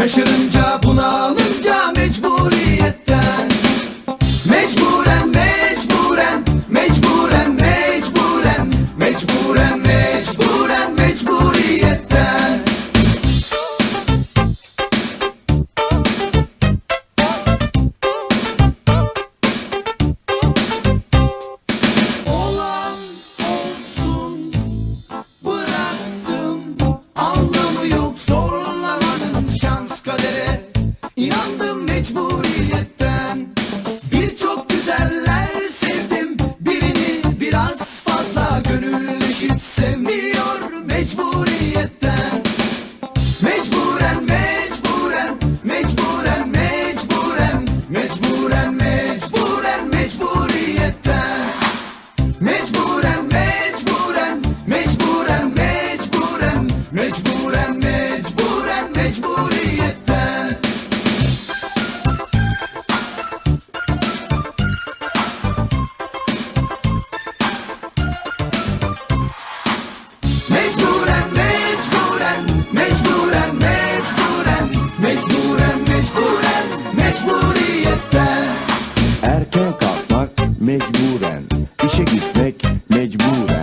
Şaşırın Mecburen mecburen mecburiyetten Mecburen mecburen mecburen mecburen. Mecburen mecburen mecburiyetten Erken kalkmak mecburen. İşe gitmek mecburen.